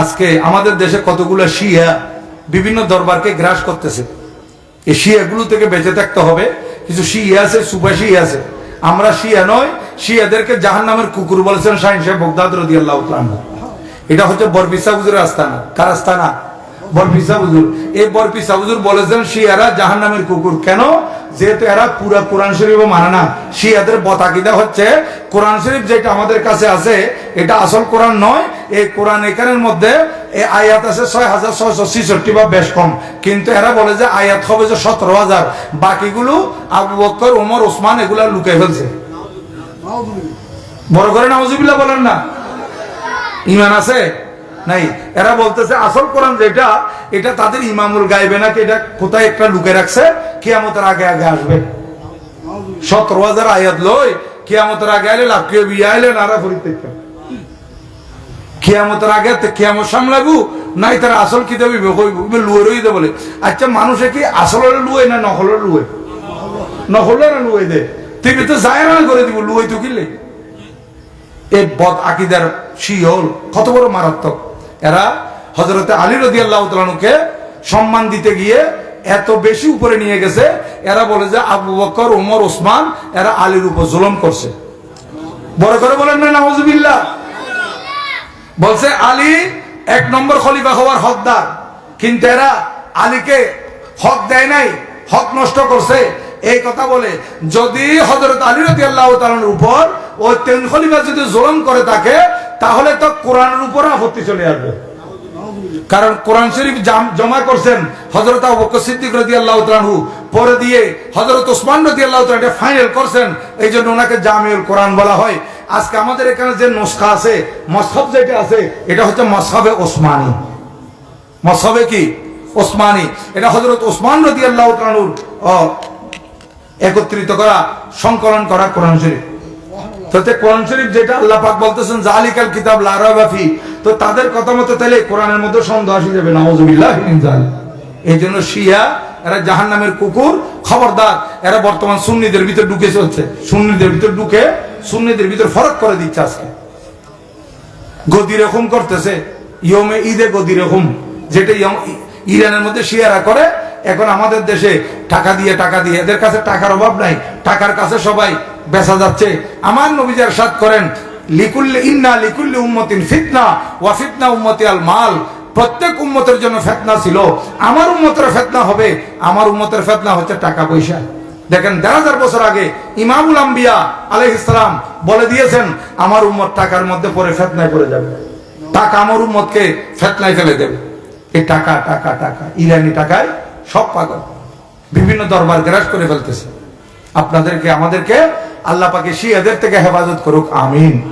আজকে আমাদের দেশে কতগুলো শিয়া বিভিন্ন দরবারকে গ্রাস করতেছে। এই শিয়াগুলো থেকে বেঁচে থাকতে হবে। কিছু শিয়া আছে সুপা শিয়া আছে। আমরা শিয়া নয়, শিয়াদেরকে জাহান নামের কুকুর বলেছেন শাহিন সাহেব বগদাদ রদি আল্লাহ এটা হচ্ছে বরবিসা হুজুরের আস্তানা। কার আস্তানা? বরপিসা হুজুর। এই বরপিসা হুজুর বলেছেন শিয়ারা জাহান নামের কুকুর। কেন? যেহেতু এরা পুরা কোরআন শরীফ মানে না। শিয়াদের বতাকিদা হচ্ছে, কোরআন শরীফ যেটা আমাদের কাছে আছে, এটা আসল কোরআন নয়। এই কোরআন এখানের মধ্যে এই আয়াত আছে ছয় হাজার ছয়শো ছিষট্টি বা বেশ কম। কিন্তু এরা বলে যে আয়াত হবে যে সতেরো হাজার। বাকিগুলো আবু বক্কর, ওমর, ওসমান এগুলা লুকে ফেলছে। বড় করে নাউজুবিল্লাহ বলেন না। ইমান আছে? নাই। এরা বলতেছে, আসল কোরআন যেটা, এটা তাদের ইমামুল গাইবে নাকি এটা কোথায় একটা লুকে রাখছে? কিয়ামতের আগে আগে আসবে। সতেরো হাজার আয়াত লই, কিয়ামতের আগে আইলে লাভ কেউ আইলে নারা ফরিদ দেখতে কিয়ামতের আগে কিয়ামত সামলাবু, নাই তারা আসল কি দেবে? লুয়ে রই দে বলে। আচ্ছা মানুষে কি আসলের লুয়ে না নকলের লুয়ে? নকলের লুয়ে দে। তুমি তো যায় না করে দিব, লুয়ে তো কিনলে এই বদ আকিদার শিহল কত বড় মারাত্মক। এরা হজরতে আলী রদি আল্লাহ তালুকে সম্মান দিতে গিয়ে এত বেশি উপরে নিয়ে গেছে। এরা বলে যে আবু বকর, উমর, ওসমান, এরা আলীর উপর জুলম করছে। বড় করে বলেন না নওয়াজবিল্লাহ বলছে আলী এক নম্বর খলিফা হওয়ার হকদার। কিন্তু এরা আলীকে হক দেয় নাই, হক নষ্ট করছে। এই কথা বলে, যদি হজরত আলী রতি আল্লাহ উপর ওই তেন খলিফা যদি জোলম করে তাকে তাহলে তো কোরআনের উপর আপত্তি চলে আসবে। কারণ কোরআন শরীফ জাম- করছেন হজরত সিদ্দিক রদি আল্লাহ তালু পরে দিয়ে হজরত ওসমান রদি আল্লাহ তালু ফাইনাল করছেন। এই জন্য ওনাকে জামিউল কোরআন বলা হয়। আজকে আমাদের এখানে যে নস্কা আছে, মসহব যেটা আছে, এটা হচ্ছে মসহবে ওসমানী। মসহবে কি? ওসমানী। এটা হজরত ওসমান রদি আল্লাহ তালুর একত্রিত করা, সংকলন করা কোরআন শরীফ। সুন্নিদের ভিতর চলছে। সুন্নিদের ভিতর সুন্নিদের ভিতর ফরক করে দিচ্ছে আজকে। গদি রকম করতেছে, ইয়মে ঈদে গদি রকম যেটা ইরানের মধ্যে শিয়ারা করে, এখন আমাদের দেশে টাকা দিয়ে টাকা দিয়ে, এদের কাছে টাকার অভাব নাই, টাকার কাছে সবাই বেচা যাচ্ছে। আমার নবীজার সাথ করেন, লিকুল্লি ইন্না লিকুল্লি উম্মতিন ফিতনা, ওয়া ফিতনা উম্মতি আল মাল। প্রত্যেক উম্মতের জন্য ফেতনা ছিল। আমার উম্মতের ফেতনা হবে, আমার উম্মতের ফেতনা হচ্ছে টাকা পয়সা। দেখেন, দেড় হাজার বছর আগে ইমামুল আম্বিয়া আলহ ইসলাম বলে দিয়েছেন, আমার উম্মত টাকার মধ্যে পরে ফেতনায় পড়ে যাবে। টাকা আমার উম্মতকে ফেতনায় ফেলে দেবে। এই টাকা টাকা টাকা ইরানি টাকায় সব পাগল। বিভিন্ন দরবার গ্রাস করে ফেলতেছে। আপনাদেরকে, আমাদেরকে আল্লাহ পাকে শিয়াদের থেকে হেফাজত করুক আমিন।